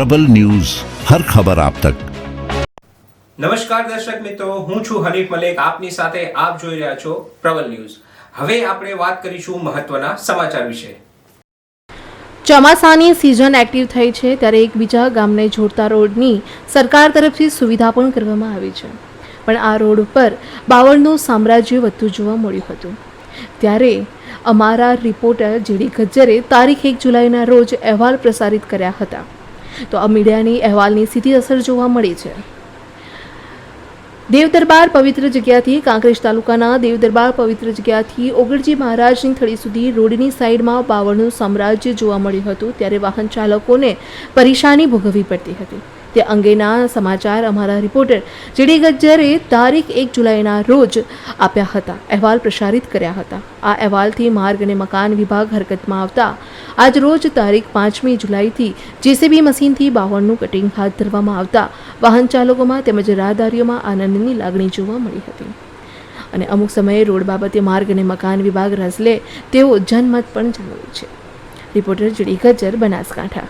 પ્રબલ news હર ખબર આપ તક. નમસ્કાર દર્શક મિત્રો હું છું હરીફ મલેક. આપની સાથે આપ જોઈ રહ્યા છો પ્રબલ ન્યૂઝ. હવે આપણે વાત કરીશું મહત્વના સમાચાર વિશે. ચોમાસાની સિઝન એક્ટિવ થઈ છે ત્યારે એકબીજા ગામને જોડતા રોડની સરકાર તરફથી સુવિધા પણ કરવામાં આવી છે. પણ આ રોડ ઉપર બાવળનું સામ્રાજ્ય વધતું જોવા મળ્યું હતું. ત્યારે અમારા રિપોર્ટર જેડી ગજ્જરે તારીખ એક જુલાઈના રોજ અહેવાલ પ્રસારિત કર્યા હતા. તો આ મીડિયાની અહેવાલની સીધી અસર જોવા મળી છે. દેવદરબાર પવિત્ર જગ્યાથી કાંકરેજ તાલુકાના દેવદરબાર પવિત્ર જગ્યાથી ઓગળજી મહારાજની થડી સુધી રોડની સાઈડમાં બાવળનું સામ્રાજ્ય જોવા મળ્યું હતું, ત્યારે વાહન ચાલકોને પરેશાની ભોગવવી પડતી હતી. તે અંગેના સમાચાર અમારા રિપોર્ટર જેડી ગજ્જરે તારીખ એક જુલાઈના રોજ આપ્યા હતા. અહેવાલ પ્રસારિત કર્યા હતા. આ અહેવાલથી માર્ગ અને મકાન વિભાગ હરકતમાં આવતા આજ રોજ તારીખ પાંચમી જુલાઈથી જેસીબી મશીનથી બાવળનું કટિંગ હાથ ધરવામાં આવતા વાહન ચાલકોમાં તેમજ રાહદારીઓમાં આનંદની લાગણી જોવા મળી હતી. અને અમુક સમયે રોડ બાબતે માર્ગ અને મકાન વિભાગ રસ લે તેવો જનમત પણ જણાવ્યું છે. રિપોર્ટર જડી ગજ્જર બનાસકાંઠા.